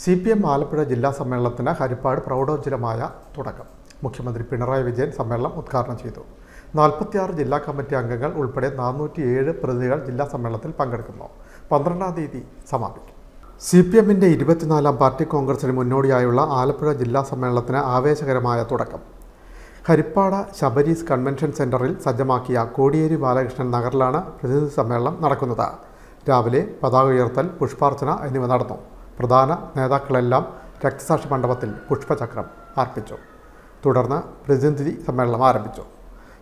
C P M Alappuzha ജില്ലാ സമ്മേളനത്തിന് ഹരിപ്പാട് പ്രൗഢോജ്ജലമായ തുടക്കം. മുഖ്യമന്ത്രി പിണറായി വിജയൻ സമ്മേളനം ഉദ്ഘാടനം ചെയ്തു. നാൽപ്പത്തിയാറ് ജില്ലാ കമ്മിറ്റി അംഗങ്ങൾ ഉൾപ്പെടെ നാനൂറ്റിയേഴ് പ്രതിനിധികൾ ജില്ലാ സമ്മേളനത്തിൽ പങ്കെടുക്കുന്നു. പന്ത്രണ്ടാം തീയതി സമാപിക്കും. സി പി എമ്മിന്റെ ഇരുപത്തിനാലാം പാർട്ടി കോൺഗ്രസിന് മുന്നോടിയായുള്ള ആലപ്പുഴ ജില്ലാ സമ്മേളനത്തിന് ആവേശകരമായ തുടക്കം. ഹരിപ്പാട ശബരീസ് കൺവെൻഷൻ സെന്ററിൽ സജ്ജമാക്കിയ കോടിയേരി ബാലകൃഷ്ണൻ നഗറിലാണ് പ്രതിനിധി സമ്മേളനം നടക്കുന്നത്. രാവിലെ പതാക ഉയർത്തൽ പുഷ്പാർച്ചന എന്നിവ നടന്നു. പ്രധാന നേതാക്കളെല്ലാം രക്തസാക്ഷി മണ്ഡപത്തിൽ പുഷ്പചക്രം അർപ്പിച്ചു. തുടർന്ന് പ്രതിനിധി സമ്മേളനം ആരംഭിച്ചു.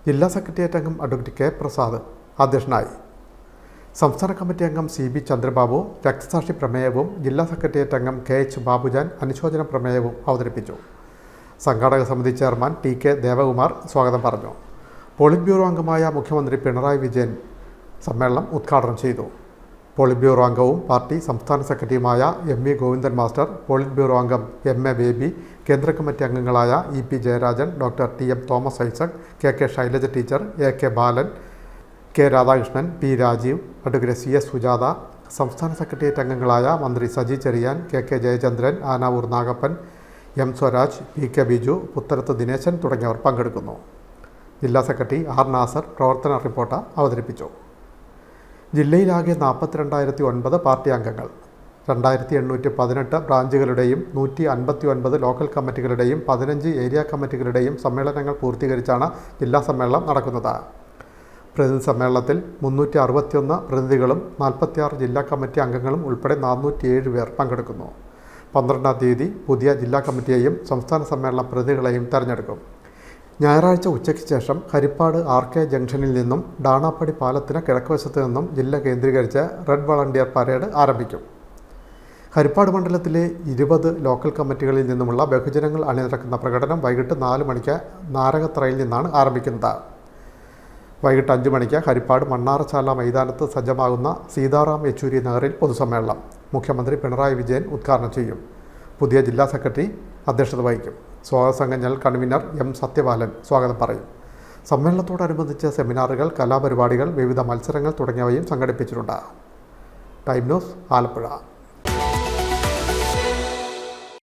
ജില്ലാ സെക്രട്ടേറിയറ്റ് അംഗം അഡ്വക്കേറ്റ് കെ പ്രസാദ് അധ്യക്ഷനായി. സംസ്ഥാന കമ്മിറ്റി അംഗം സി ബി ചന്ദ്രബാബു രക്തസാക്ഷി പ്രമേയവും ജില്ലാ സെക്രട്ടേറിയറ്റ് അംഗം കെ എച്ച് ബാബുജാൻ അനുശോചന പ്രമേയവും അവതരിപ്പിച്ചു. സംഘാടക സമിതി ചെയർമാൻ ടി കെ ദേവകുമാർ സ്വാഗതം പറഞ്ഞു. പോളിറ്റ് ബ്യൂറോ അംഗമായ മുഖ്യമന്ത്രി പിണറായി വിജയൻ സമ്മേളനം ഉദ്ഘാടനം ചെയ്തു. പോളിറ്റ് ബ്യൂറോ അംഗവും പാർട്ടി സംസ്ഥാന സെക്രട്ടറിയുമായ M V Govindan master polit bureau അംഗം എം എ ബേബി കേന്ദ്ര കമ്മിറ്റി അംഗങ്ങളായ E P Jayarajan doctor T M Thomas Isaac K K Shailaja teacher A K Balan K Radhakrishnan P Rajeev advocate C S Sujatha സംസ്ഥാന secretariat അംഗങ്ങളായ മന്ത്രി Saji Cheriyan K K Jayachandran Anavoor Nagappan M Swaraj P K Biju Puthalath Dineshan തുടങ്ങിയവർ പങ്കെടുക്കുന്നു. ജില്ലാ secretary R Nasar പ്രവർത്തന report അവതരിപ്പിച്ചു. ജില്ലയിലാകെ നാൽപ്പത്തിരണ്ടായിരത്തി ഒൻപത് party അംഗങ്ങൾ. രണ്ടായിരത്തി എണ്ണൂറ്റി പതിനെട്ട് ബ്രാഞ്ചുകളുടെയും നൂറ്റി അൻപത്തി ഒൻപത് ലോക്കൽ കമ്മിറ്റികളുടെയും പതിനഞ്ച് ഏരിയ കമ്മിറ്റികളുടെയും സമ്മേളനങ്ങൾ പൂർത്തീകരിച്ചാണ് ജില്ലാ സമ്മേളനം നടക്കുന്നത്. പ്രതിനിധി സമ്മേളനത്തിൽ മുന്നൂറ്റി അറുപത്തിയൊന്ന് പ്രതിനിധികളും നാൽപ്പത്തിയാറ് ജില്ലാ കമ്മിറ്റി അംഗങ്ങളും ഉൾപ്പെടെ നാനൂറ്റിയേഴ് പേർ പങ്കെടുക്കുന്നു. പന്ത്രണ്ടാം തീയതി പുതിയ ജില്ലാ കമ്മിറ്റിയെയും സംസ്ഥാന സമ്മേളന പ്രതിനിധികളെയും തെരഞ്ഞെടുക്കും. ഞായറാഴ്ച ഉച്ചയ്ക്ക് ശേഷം ഹരിപ്പാട് ആർ കെ ജംഗ്ഷനിൽ നിന്നും ഡാണാപ്പടി പാലത്തിന് കിഴക്കുവശത്ത് നിന്നും ജില്ല കേന്ദ്രീകരിച്ച് റെഡ് വളണ്ടിയർ പരേഡ് ആരംഭിക്കും. ഹരിപ്പാട് മണ്ഡലത്തിലെ ഇരുപത് ലോക്കൽ കമ്മിറ്റികളിൽ നിന്നുമുള്ള ബഹുജനങ്ങൾ അണിനിരക്കുന്ന പ്രകടനം വൈകിട്ട് നാല് മണിക്ക് നാരകത്രയിൽ നിന്നാണ് ആരംഭിക്കുന്നത്. വൈകിട്ട് അഞ്ച് മണിക്ക് ഹരിപ്പാട് മണ്ണാറശാല മൈതാനത്ത് സജ്ജമാകുന്ന സീതാറാം യെച്ചൂരി നഗറിൽ പൊതുസമ്മേളനം. മുഖ്യമന്ത്രി പിണറായി വിജയൻ ഉദ്ഘാടനം ചെയ്യും. പുതിയ ജില്ലാ സെക്രട്ടറി അധ്യക്ഷത വഹിക്കും. സ്വാഗത സംഘം കൺവീനർ എം സത്യബാലൻ സ്വാഗതം പറയും. സമ്മേളനത്തോടനുബന്ധിച്ച് സെമിനാറുകൾ കലാപരിപാടികൾ വിവിധ മത്സരങ്ങൾ തുടങ്ങിയവയും സംഘടിപ്പിച്ചിട്ടുണ്ട്. Time news Alappuzha.